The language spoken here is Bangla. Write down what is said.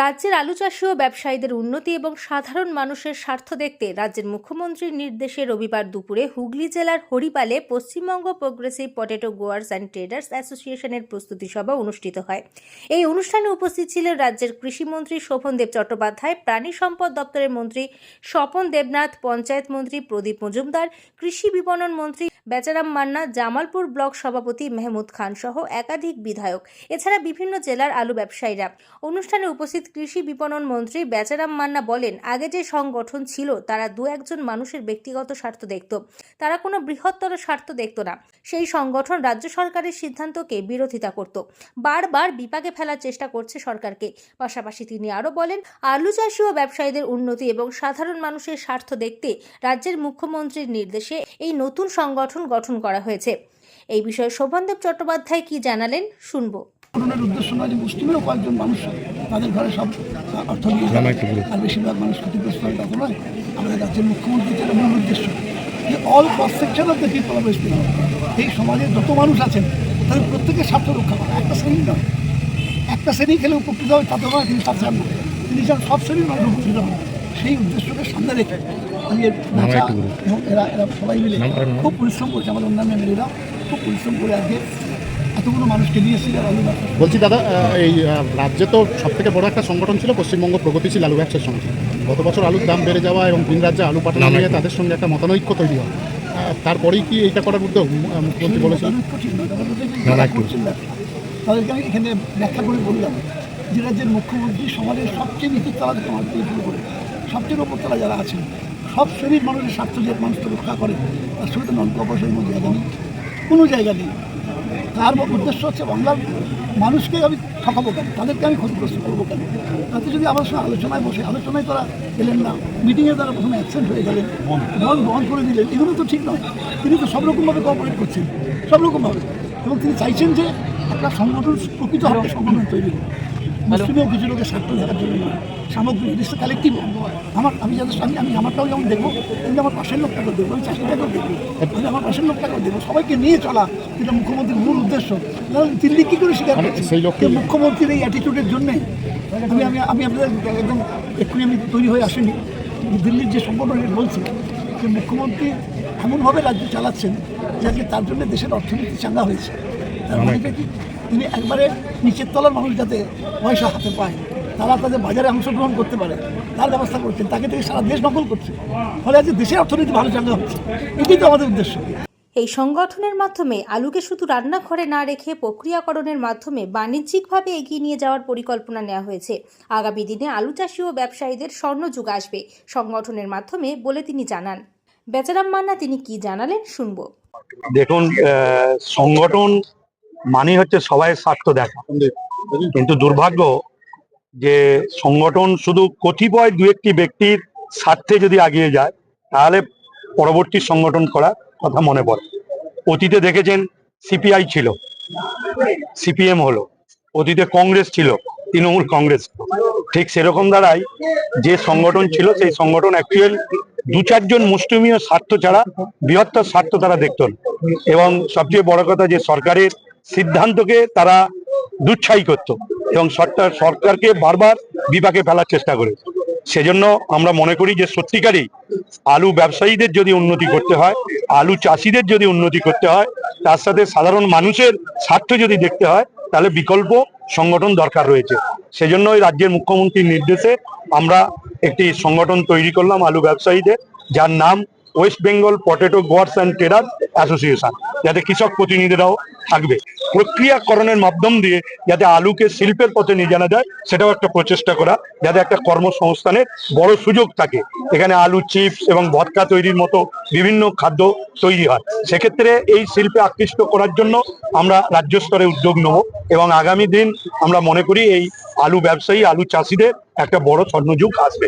রাজ্যের আলু চাষী ও ব্যবসায়ীদের উন্নতি এবং সাধারণ মানুষের স্বার্থ দেখতে রাজ্যের মুখ্যমন্ত্রীর নির্দেশে রবিবার দুপুরে হুগলি জেলার হরিপালে Paschimbanga progressive potato growers and traders অ্যাসোসিয়েশনের প্রস্তুতি সভা অনুষ্ঠিত হয়। এই অনুষ্ঠানে উপস্থিত ছিলেন রাজ্যের কৃষিমন্ত্রী শোভন দেব চট্টোপাধ্যায়, প্রাণী সম্পদ দপ্তরের মন্ত্রী স্বপন দেবনাথ, পঞ্চায়েত মন্ত্রী প্রদীপ মজুমদার, কৃষি বিপণন মন্ত্রী বেচারাম মান্না, জামালপুর ব্লক সভাপতি মেহমুদ খান সহ একাধিক বিধায়ক। এছাড়া বিভিন্ন জেলার আলু ব্যবসায়ীরা। অনুষ্ঠানে উপস্থিত কৃষি বিপণন মন্ত্রী বেচারাম মান্না বলেন, আগে যে সংগঠন ছিল, তারা দু একজন মানুষের ব্যক্তিগত স্বার্থ দেখত। তারা কোনো বৃহত্তর স্বার্থ দেখত না। সেই সংগঠন রাজ্য সরকারের সিদ্ধান্তকে বিরোধিতা করত। বারবার বিপাকে ফেলার চেষ্টা করছে সরকারকে। পাশাপাশি তিনি আরও বলেন, আলু চাষি ও ব্যবসায়ীদের উন্নতি এবং সাধারণ মানুষের স্বার্থ দেখতে রাজ্যের মুখ্যমন্ত্রীর নির্দেশে এই নতুন সংগঠন গঠন করা হয়েছে। এই বিষয়ে শোভনদেব চট্টোপাধ্যায় কি জানালেন শুনব। করোনার উদ্দেশ্য নয় যে মুসলিমেরও কয়েকজন মানুষ তাদের ঘরে সব অর্থ নিয়ে আর বেশিরভাগ মানুষ ক্ষতিগ্রস্ত হয় তা তো নয় আমাদের রাজ্যের মুখ্যমন্ত্রীর যেটা মূল উদ্দেশ্য। যে all cross section of the people of west এই সমাজের যত মানুষ আছেন তাদের প্রত্যেকের স্বার্থ রক্ষা করা। একটা শ্রেণি নয়। একটা শ্রেণি খেলে উপকৃত হবে তাতে নয় তিনি তা চান না তিনি চান সব শ্রেণির মানুষ উপকৃত হবে সেই উদ্দেশ্যকে সামনে রেখে আমি এর এবং এরা এরা সবাই মিলে খুব পরিশ্রম করেছে আমাদের অন্যান্য এমএলএরা। খুব পরিশ্রম করে আজকে এতগুলো মানুষকে নিয়ে এসেছিল আলু বলছি দাদা এই রাজ্যে তো সব থেকে বড় একটা সংগঠন ছিল পশ্চিমবঙ্গ প্রগতিশীল আলু ব্যবসার সঙ্গে গত বছর আলুর দাম বেড়ে যাওয়া এবং ভিন রাজ্যে আলু পাঠানো নিয়ে তাদের সঙ্গে একটা মতানৈক্য তৈরি হয় তারপরেই কি এইটা করার উদ্যোগ মুখ্যমন্ত্রী বলেছেন তাদেরকে আমি এখানে ব্যাখ্যা করে বললাম যে রাজ্যের মুখ্যমন্ত্রী সমাজের সবচেয়ে নীতি থেকে শুরু করে সবচেয়ে ওপর তলা যারা আছেন, সব শ্রেণির মানুষের স্বার্থ যে মানুষকে রক্ষা করে, তার সঙ্গে নন কর্পোরেশনের কোনো জায়গা নেই কোনো জায়গা নেই। তার উদ্দেশ্য হচ্ছে বাংলার মানুষকে আমি ঠকাবো কেন? তাদেরকে আমি ক্ষতিগ্রস্ত করব কেন? তাতে যদি আমার সঙ্গে আলোচনায় বসে, আলোচনায় তারা এলেন না মিটিংয়ে তারা প্রথমে অ্যাবসেন্ট হয়ে গেলেন, বল বহন করে দিলেন, এগুলো তো ঠিক নয়। তিনি তো সব রকমভাবে কোঅপারেট করছেন সব রকমভাবে এবং তিনি চাইছেন যে একটা সংগঠন প্রকৃত হবে সংগঠন তৈরি মুসলিমেও কিছু লোকের স্বার্থ দেখার জন্য নয়। সামগ্রিক দেশটা কালেক্টিভ আমার আমি যাদের আমি আমি আমারটাও যেমন দেখব কিন্তু আমার পাশের লোকটাকেও দেখব আমি চাষিটাকেও দেখব আমি আমার পাশের লোকটাকেও দেখব। সবাইকে নিয়ে চলা যেটা মুখ্যমন্ত্রীর মূল উদ্দেশ্য। দিল্লি কী করে স্বীকার মানে করছে? সেই যে মুখ্যমন্ত্রীর এই অ্যাটিটিউডের জন্যে আমি আমি আমি আপনাদের একদম এক্ষুনি আমি তৈরি হয়ে আসিনি। দিল্লির যে সংগঠন এটা বলছি যে মুখ্যমন্ত্রী এমনভাবে রাজ্য চালাচ্ছেন যাতে তার জন্য দেশের অর্থনীতি চাঙ্গা হয়েছে। তার কি? তিনি একবারে নিচের তলার মানুষ যাতে পয়সা হাতে পায় তারা তাদের বাজারে অংশগ্রহণ করতে পারে তার ব্যবস্থা করছেন। তাকে থেকে সারা দেশ নকল করছে। ফলে আজকে দেশের অর্থনীতি ভালো চাঙ্গা হচ্ছে। এটাই তো আমাদের উদ্দেশ্য। এই সংগঠনের মাধ্যমে আলুকে শুধু রান্নাঘরে না রেখে প্রক্রিয়াকরণের মাধ্যমে বাণিজ্যিকভাবে এগিয়ে নিয়ে যাওয়ার পরিকল্পনা নেওয়া হয়েছে। আগামী দিনে আলু চাষি ও ব্যবসায়ীদের স্বর্ণযুগ আসবে সংগঠনের মাধ্যমে বলে তিনি জানান। বেচারাম মান্না তিনি কি জানালেন? শুনব। দেখুন সংগঠন মানে হচ্ছে সবাই স্বার্থ দেখা। কিন্তু দুর্ভাগ্য যে সংগঠন শুধু কতিপয় দু একটি ব্যক্তির স্বার্থে যদি আগিয়ে যায়, তাহলে পরবর্তী সংগঠন করার কথা মনে পড়ে। অতীতে দেখেছেন সিপিআই ছিল, সিপিএম হলো। অতীতে কংগ্রেস ছিল, তৃণমূল কংগ্রেস ঠিক সেরকম দ্বারাই যে সংগঠন ছিল, সেই সংগঠন অ্যাকচুয়াল দু চারজন মুসলিমীয় স্বার্থ ছাড়া বৃহত্তর স্বার্থ তারা দেখত এবং সবচেয়ে বড় কথা যে সরকারের সিদ্ধান্তকে তারা দুচ্ছাই করত এবং সরকার, সরকারকে বারবার বিপাকে ফেলার চেষ্টা করে। সেজন্য আমরা মনে করি যে সত্যিকারই আলু ব্যবসায়ীদের যদি উন্নতি করতে হয়, আলু চাষিদের যদি উন্নতি করতে হয়, তার সাথে সাধারণ মানুষের স্বার্থ যদি দেখতে হয়, তাহলে বিকল্প সংগঠন দরকার রয়েছে। সেজন্যই রাজ্যের মুখ্যমন্ত্রীর নির্দেশে আমরা একটি সংগঠন তৈরি করলাম আলু ব্যবসায়ীদের, যার নাম West Bengal potato growers and trader association যাতে কৃষক প্রতিনিধিরাও থাকবে। প্রক্রিয়াকরণের মাধ্যম দিয়ে যাতে আলুকে শিল্পের পথে নিয়ে জানা যায়, সেটাও একটা প্রচেষ্টা করা, যাতে একটা কর্মসংস্থানের বড় সুযোগ থাকে। এখানে আলু, চিপস এবং ভদকা তৈরির মতো বিভিন্ন খাদ্য তৈরি হয়। সেক্ষেত্রে এই শিল্পে আকৃষ্ট করার জন্য আমরা রাজ্য স্তরে উদ্যোগ নেব এবং আগামী দিন আমরা মনে করি এই আলু ব্যবসায়ী, আলু চাষিদের একটা বড় স্বর্ণযুগ আসবে।